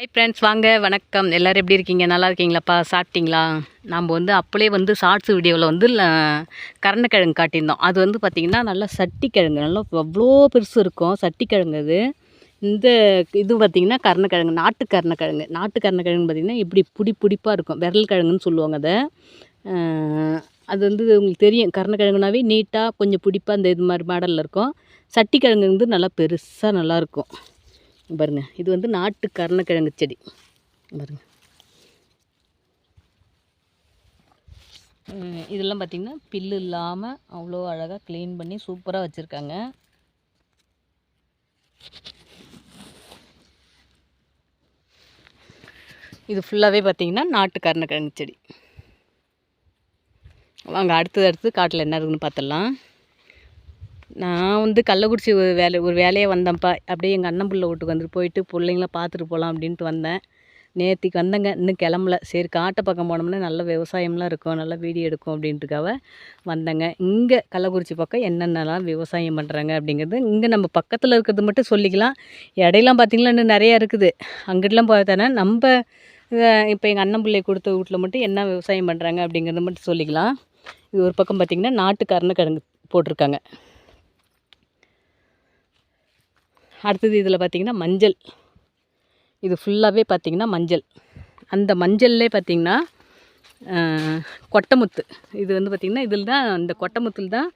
Hi friends வாங்க வணக்கம். எல்லோரும் எப்படி இருக்கீங்க? நல்லா இருக்கீங்களாப்பா? சாப்பிட்டீங்களா? நாம் வந்து அப்போலே வந்து ஷார்ட்ஸ் வீடியோவில் வந்து ல- காட்டியிருந்தோம். அது வந்து பார்த்திங்கன்னா நல்லா சட்டி கிழங்கு நல்லா அவ்வளோ பெருசு இருக்கும். சட்டி கிழங்கு அது. இந்த இது பார்த்திங்கன்னா கருணக்கிழங்கு நாட்டு கருணக்கிழங்கு. நாட்டு கருணக்கிழங்கு பார்த்திங்கன்னா இப்படி புடி பிடிப்பாக இருக்கும். விரல் கிழங்குன்னு சொல்லுவாங்க அதை. அது வந்து உங்களுக்கு தெரியும். கருணக்கிழங்குனாவே நீட்டாக கொஞ்சம் பிடிப்பாக இந்த இது மாதிரி மாடலில் இருக்கும். சட்டி கிழங்கு வந்து நல்லா பெருசாக நல்லாயிருக்கும் பாருங்கள் இது வந்து நாட்டு கருணக்கிழங்கு செடி. பாருங்கள் இதெல்லாம் பார்த்திங்கன்னா பில்லு இல்லாமல் அவ்வளோ அழகாக க்ளீன் பண்ணி சூப்பராக வச்சுருக்காங்க. இது ஃபுல்லாகவே பார்த்திங்கன்னா நாட்டு கருணக்கிழங்கு செடி. வாங்க அடுத்தது அடுத்து காட்டில் என்ன இருக்குன்னு பார்த்துடலாம் நான் வந்து கள்ளக்குறிச்சி ஒரு வேலை ஒரு வேலையாக வந்தேன்ப்பா. அப்படியே எங்கள் அண்ணன் பிள்ளை வீட்டுக்கு வந்துட்டு போயிட்டு பிள்ளைங்கள பார்த்துட்டு போகலாம் அப்படின்ட்டு வந்தேன். நேற்றுக்கு வந்தேங்க. இன்னும் கிளம்பல. சரி காட்டு பக்கம் போனோம்னா நல்ல விவசாயம்லாம் இருக்கும். நல்லா வீடியோ எடுக்கும் அப்படின்ட்டுக்காக வந்தேங்க. இங்கே கள்ளக்குறிச்சி பக்கம் என்னென்னலாம் விவசாயம் பண்ணுறாங்க அப்படிங்கிறது இங்கே நம்ம பக்கத்தில் இருக்கிறது மட்டும் சொல்லிக்கலாம். இடையெல்லாம் பார்த்திங்களா இன்னும் நிறையா இருக்குது. அங்கிட்டலாம் பார்த்தோன்னா நம்ம இப்போ எங்கள் அண்ணன் பிள்ளை கொடுத்த வீட்டில் மட்டும் என்ன விவசாயம் பண்ணுறாங்க அப்படிங்கிறத மட்டும் சொல்லிக்கலாம். இது ஒரு பக்கம் பார்த்திங்கன்னா நாட்டு கருணக்கிழங்கு போட்டிருக்காங்க. அடுத்தது இதில் பார்த்திங்கன்னா மஞ்சள். இது ஃபுல்லாகவே பார்த்திங்கன்னா மஞ்சள். அந்த மஞ்சள்லே பார்த்திங்கன்னா கொட்டமுத்து. இது வந்து பார்த்திங்கன்னா இதில் தான் இந்த கொட்டமுத்தில் தான்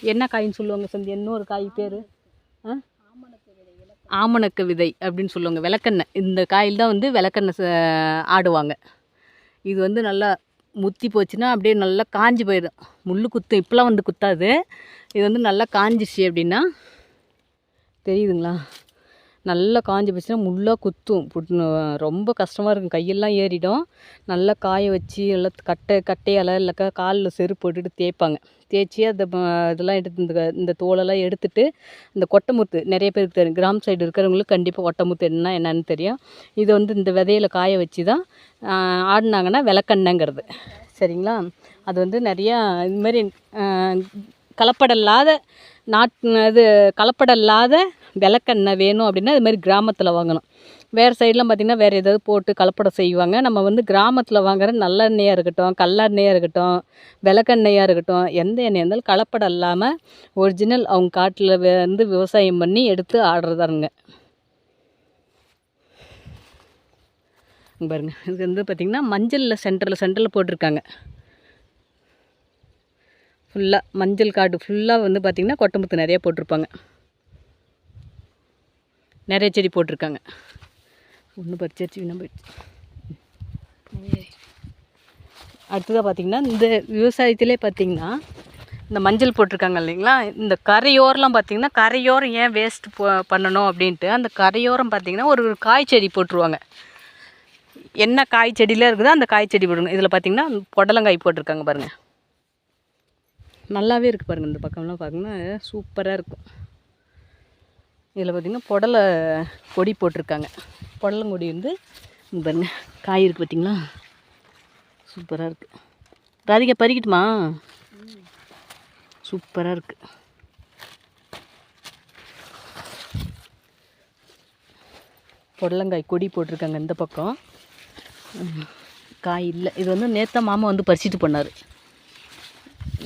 என்ன காயின்னு சொல்லுவாங்க சந்தி? இன்னொரு காய் பேர்? ஆமணக்கு விதை அப்படின்னு சொல்லுவாங்க விளக்கெண்ணெய். இந்த காயில் தான் வந்து விளக்கெண்ணெய் ச- ஆடுவாங்க. இது வந்து நல்லா முத்தி போச்சுன்னா அப்படியே நல்லா காஞ்சி போயிடும். முள் குத்தும். இப்போலாம் வந்து குத்தாது. இது வந்து நல்லா காஞ்சிச்சு அப்படின்னா தெரியுதுங்களா? நல்லா காஞ்சி போச்சுன்னா முள்ளாக குத்தும். புட்டு ரொம்ப கஷ்டமாக இருக்கும். கையெல்லாம் ஏறிடும். நல்லா காய வச்சு நல்லா கட்டை கட்டையால் இல்லைக்கா காலில் செருப்பு போட்டுட்டு தேய்ப்பாங்க. தேய்ச்சி அந்த இதெல்லாம் எடுத்து இந்த இந்த தோலெல்லாம் எடுத்துட்டு இந்த கொட்டைமுத்து நிறைய பேருக்கு தெரியும். கிராம சைடு இருக்கிறவங்களுக்கு கண்டிப்பாக கொட்டைமுத்து என்ன என்னன்னு தெரியும். இதை வந்து இந்த விதையில காய வச்சு தான் ஆடினாங்கன்னா விளக்கண்ணங்கிறது சரிங்களா? அது வந்து நிறையா இது மாதிரி கலப்படம் இல்லாத நாட் இது கலப்படம் இல்லாத விளக்கெண்ணெய் வேணும் அப்படின்னா இது மாதிரி கிராமத்தில் வாங்கணும். வேறு சைடெலாம் பார்த்திங்கன்னா வேறு ஏதாவது போட்டு கலப்படம் செய்வாங்க. நம்ம வந்து கிராமத்தில் வாங்குற நல்லெண்ணெயாக இருக்கட்டும் கல்லெண்ணெயாக இருக்கட்டும் விளக்கெண்ணெயாக இருக்கட்டும் எந்த எண்ணெயாக இருந்தாலும் கலப்படம் இல்லாமல் ஒரிஜினல் அவங்க காட்டில் வந்து விவசாயம் பண்ணி எடுத்து ஆடுறதாருங்க பாருங்கள் பாருங்க இது வந்து பார்த்திங்கன்னா மஞ்சளில் சென்டரில் சென்டரில் போட்டிருக்காங்க. ஃபுல்லாக மஞ்சள் காடு ஃபுல்லாக வந்து பார்த்திங்கன்னா கொட்டமுத்து நிறைய போட்டிருப்பாங்க. நிறைய செடி போட்டிருக்காங்க. ஒன்று பறிச்சரிச்சு வீணாக போயிடுச்சு. அடுத்ததாக பார்த்திங்கன்னா இந்த விவசாயத்திலே பார்த்திங்கன்னா இந்த மஞ்சள் போட்டிருக்காங்க இல்லைங்களா? இந்த கரையோரெலாம் பார்த்திங்கன்னா கரையோரம் ஏன் வேஸ்ட் போ பண்ணணும் அப்படின்ட்டு அந்த கரையோரம் பார்த்திங்கன்னா ஒரு ஒரு காய் செடி போட்டுருவாங்க. என்ன காய் செடியில் இருக்குதோ அந்த காய் செடி போடுங்க இதில் பார்த்திங்கன்னா புடலங்காய் போட்டிருக்காங்க பாருங்கள் நல்லாவே இருக்குது பாருங்கள் இந்த பக்கம்லாம் பார்த்தீங்கன்னா சூப்பராக இருக்கும். இதில் பார்த்திங்கன்னா புடலை கொடி போட்டிருக்காங்க. புடலங்கொடி வந்து பாருங்கள் பாருங்க காய் இருக்குது பார்த்தீங்களா சூப்பராக இருக்குது ராதிகா பறிக்கட்டுமா சூப்பராக இருக்குது புடலங்காய் கொடி போட்டிருக்காங்க இந்த பக்கம். காய் இல்லை. இது வந்து நேத்தா மாமா வந்து பறிச்சிட்டு போனார்.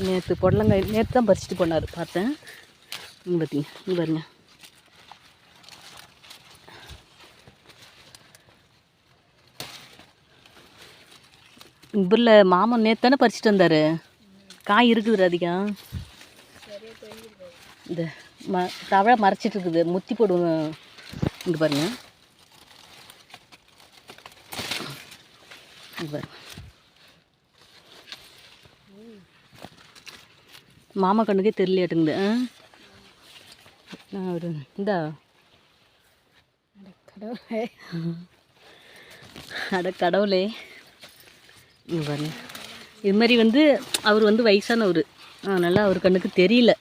நேற்று புடலங்காய் நேற்று தான் பறிச்சிட்டு போனார். பார்த்தேன். இங்கே பார்த்தீங்க இங்கே பாருங்க. இவரில் மாமன் நேற்று தானே பறிச்சிட்டு வந்தார்? காய் இருக்குது அதிகம். இந்த ம தவளை மறைச்சிட்டு இருக்குது. முத்தி போடுவோம். இங்கே பாருங்க. இங்கே பாருங்க. மாமா கண்ணுக்கே தெரியலையாட்டுங்குது நான் ஒரு இந்தா. கடவுளே அட கடவுளே இங்க பாருங்க. இது மாதிரி வந்து அவர் வந்து வயசானவர். அதனால் அவர் கண்ணுக்கு தெரியல.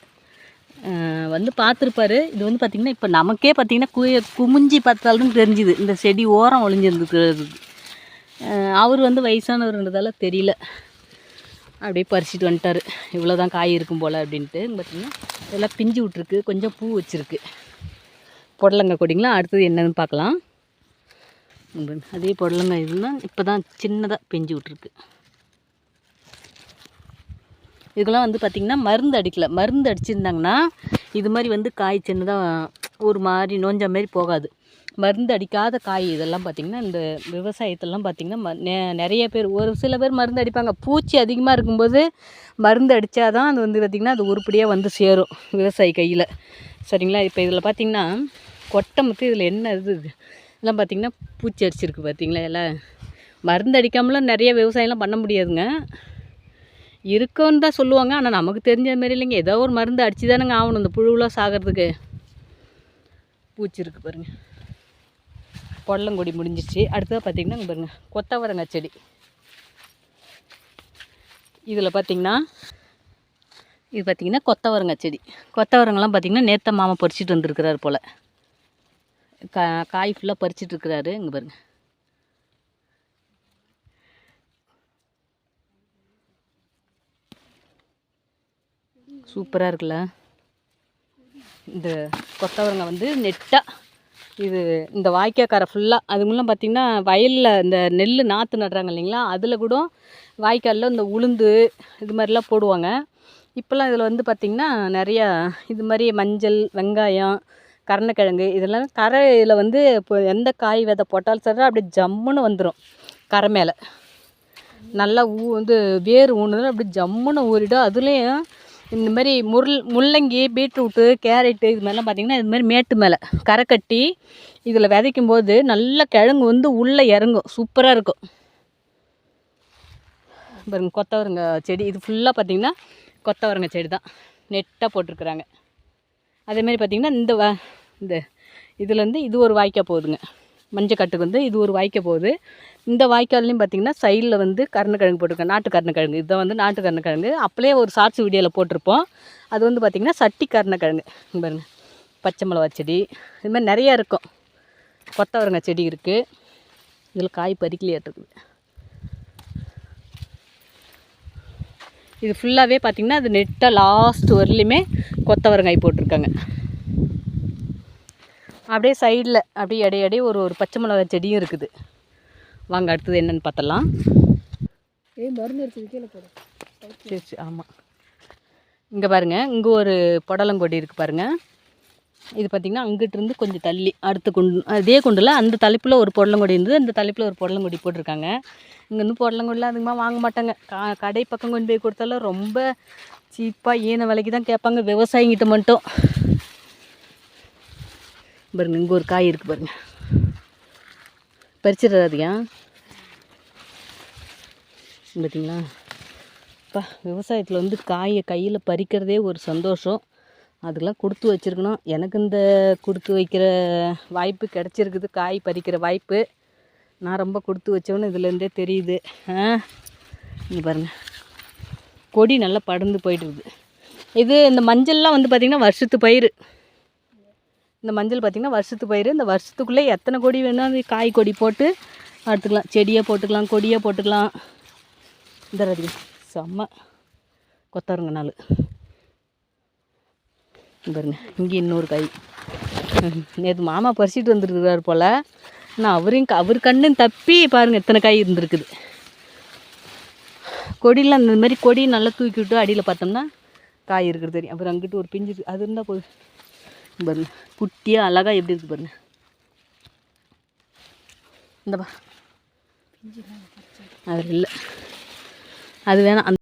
வந்து பார்த்துருப்பாரு. இது வந்து பார்த்திங்கன்னா இப்போ நமக்கே பார்த்திங்கன்னா கு குமிஞ்சி பார்த்தாலும் தெரிஞ்சுது. இந்த செடி ஓரம் ஒளிஞ்சிருந்துக்கிறது அவர் வந்து வயசானவர்ன்றதால தெரியல. அப்படியே பறிச்சிட்டு வந்துட்டார். இவ்வளோ தான் காய் இருக்கும் போல் அப்படின்ட்டு. பார்த்திங்கன்னா இதெல்லாம் பிஞ்சு விட்ருக்கு கொஞ்சம் பூ வச்சுருக்கு. புடலங்காய் கொடிங்களா? அடுத்தது என்னன்னு பார்க்கலாம். அதே புடலங்காய் இதுனா இப்போ தான் சின்னதாக பிஞ்சு விட்ருக்கு இதுக்கெல்லாம் வந்து பார்த்திங்கன்னா மருந்து அடிக்கலை. மருந்து அடிச்சிருந்தாங்கன்னா இது மாதிரி வந்து காய் சின்னதாக ஒரு மாதிரி நோஞ்ச மாதிரி போகாது. மருந்து அடிக்காத காய் இதெல்லாம் பார்த்திங்கன்னா இந்த விவசாயத்திலலாம் பார்த்திங்கன்னா ம நிறைய பேர் ஒரு சில பேர் மருந்து அடிப்பாங்க. பூச்சி அதிகமாக இருக்கும்போது மருந்து அடித்தா தான் அது வந்து பார்த்திங்கன்னா அது உருப்படியாக வந்து சேரும் விவசாயி கையில். சரிங்களா? இப்போ இதில் பார்த்திங்கன்னா கொட்டை முத்து இதில் என்ன இது? இதெல்லாம் பார்த்திங்கன்னா பூச்சி அடிச்சிருக்கு பார்த்திங்களா எல்லாம் மருந்து அடிக்காமலாம் நிறைய விவசாயம்லாம் பண்ண முடியாதுங்க. இருக்குன்னு தான் சொல்லுவாங்க. ஆனால் நமக்கு தெரிஞ்ச மாதிரி இல்லைங்க. ஏதோ ஒரு மருந்து அடிச்சு தானேங்க ஆகணும். இந்த புழுவெலாம் சாகிறதுக்கு. பூச்சி இருக்குது பாருங்கள் பொடலங்கொடி முடிஞ்சிச்சு. அடுத்ததாக பார்த்திங்கன்னா இங்க பாருங்கள் கொத்தவரங்காய் செடி. இதில் பார்த்திங்கன்னா இது பார்த்திங்கன்னா கொத்தவரங்காய் செடி. கொத்தவரங்கெல்லாம் பார்த்திங்கன்னா நேத்த மாமா பறிச்சிட்டு வந்திருக்கிறார் போல். கா காய் ஃபுல்லாக பறிச்சிட்டு இருக்கிறாரு. இங்கே பாருங்க. சூப்பராக இருக்குல்ல? இந்த கொத்தவரங்காய் வந்து நெட்டாக இது இந்த வாய்க்காக்காரை ஃபுல்லாக அது பார்த்திங்கன்னா வயலில் இந்த நெல் நாற்று நடுறாங்க இல்லைங்களா அதில் கூட வாய்க்காலில் இந்த உளுந்து இது மாதிரிலாம் போடுவாங்க. இப்போல்லாம் இதில் வந்து பார்த்திங்கன்னா நிறையா இது மாதிரி மஞ்சள் வெங்காயம் கருணக்கிழங்கு இதெல்லாம் கரையில் வந்து இப்போ எந்த காய் விதை போட்டாலும் சரி அப்படியே ஜம்முன்னு வந்துடும் கரை மேலே. நல்லா ஊ வந்து வேர் ஊனுதுன்னா அப்படியே ஜம்முன்னு ஊறிடும். அதுலேயும் இந்த மாதிரி முருள் முள்ளங்கி பீட்ரூட்டு கேரட்டு இது மாதிரிலாம் பார்த்திங்கன்னா இது மாதிரி மேட்டு மேலே கரை கட்டி இதில் விதைக்கும் போது நல்ல கிழங்கு வந்து உள்ளே இறங்கும் சூப்பராக இருக்கும். பாருங்க கொத்தவரங்காய் செடி இது ஃபுல்லாக பார்த்திங்கன்னா கொத்தவரங்க செடி தான். நெட்டாக போட்டிருக்குறாங்க. அதேமாரி பார்த்திங்கன்னா இந்த வ இந்த இதுலேருந்து இது ஒரு வாய்க்கால் போகுதுங்க. மஞ்சக்கட்டுக்கு வந்து இது ஒரு வாய்க்க போகுது. இந்த வாய்க்கால்லையும் பார்த்திங்கன்னா சைடில் வந்து கருணக்கிழங்கு போட்டிருக்கேன் நாட்டு கருணக்கிழங்கு. இதை வந்து நாட்டு கருணக்கிழங்கு. அப்படியே ஒரு ஷார்ட்ஸ் வீடியோவில் போட்டிருப்போம். அது வந்து பார்த்திங்கன்னா சட்டி கருணக்கிழங்கு. பாருங்க. பச்சை மிளகா செடி. இது மாதிரி நிறையா இருக்கும். கொத்தவரங்காய் செடி இருக்குது இதில் காய் பறிக்கலையாட்டுருக்குது இது ஃபுல்லாகவே பார்த்திங்கன்னா அது நெட்டாக லாஸ்ட் வரலையுமே கொத்தவரங்காய் போட்டிருக்காங்க. அப்படியே சைடில் அப்படியே இடைய இடைய ஒரு ஒரு பச்சை மிளகாய் செடியும் இருக்குது. வாங்க அடுத்தது என்னன்னு பார்த்தலாம் ஏய் மருந்து அடிச்சது கீழே போடு. சரி சரி ஆமாம் இங்கே பாருங்கள் இங்கே ஒரு புடலங்கொடி இருக்குது பாருங்கள் இது பார்த்திங்கன்னா அங்கிட்டிருந்து கொஞ்சம் தள்ளி அடுத்த குண்டு அதே குண்டில் அந்த தலைப்பில் ஒரு புடலங்கொடி இருந்தது அந்த தலைப்பில் ஒரு புடலங்கொடி போட்டிருக்காங்க. இங்கே வந்து புடலங்கொடிலாம் அதிகமாக வாங்க மாட்டாங்க. கா கடை பக்கம் கொண்டு போய் கொடுத்தாலும் ரொம்ப சீப்பாக ஈன விலைக்கு தான் கேட்பாங்க. விவசாயிங்கிட்ட மட்டும். பாருங்க இங்கே ஒரு காய் இருக்குது பாருங்க. பறிச்சிடாதீங்க பார்த்தீங்களா அப்பா விவசாயத்தில் வந்து காயை கையில் பறிக்கிறதே ஒரு சந்தோஷம். அதெல்லாம் கொடுத்து வச்சுருக்கணும். எனக்கு இந்த கொடுத்து வைக்கிற வாய்ப்பு கிடச்சிருக்குது காய் பறிக்கிற வாய்ப்பு. நான் ரொம்ப கொடுத்து வச்சோன்னு இதுலேருந்தே தெரியுது. ஆ இங்கே பாருங்கள் கொடி நல்லா படர்ந்து போயிட்டுருக்குது இது இந்த மஞ்சள்லாம் வந்து பார்த்திங்கன்னா வருஷத்து பயிர் இந்த மஞ்சள் பார்த்திங்கன்னா வருஷத்து பயிர். இந்த வருஷத்துக்குள்ளே எத்தனை கொடி வேணாலும் காய் கொடி போட்டு எடுத்துக்கலாம் செடியாக போட்டுக்கலாம் கொடியாக போட்டுக்கலாம். இந்த ரதி செம்ம கொத்தவரங்க நாள். பாருங்க. இங்கே இன்னொரு காய். நேற்று மாமா பறிச்சிட்டு வந்துருக்கிறார் போல். ஆனால் அவரையும் க- அவர் கண்ணும் தப்பி பாருங்கள் எத்தனை காய் இருந்திருக்குது. கொடியில் இந்த மாதிரி கொடி நல்லா தூக்கி விட்டு அடியில் பார்த்தோம்னா காய் இருக்கிறது தெரியும். அப்புறம் அங்கிட்டு ஒரு பிஞ்சு அது இருந்தால் போதும். பாருங்க. குட்டியாக அழகாக எப்படி இருக்குது பாருங்க. இந்த பா. அது இல்லை. அது வேணாம். அந்த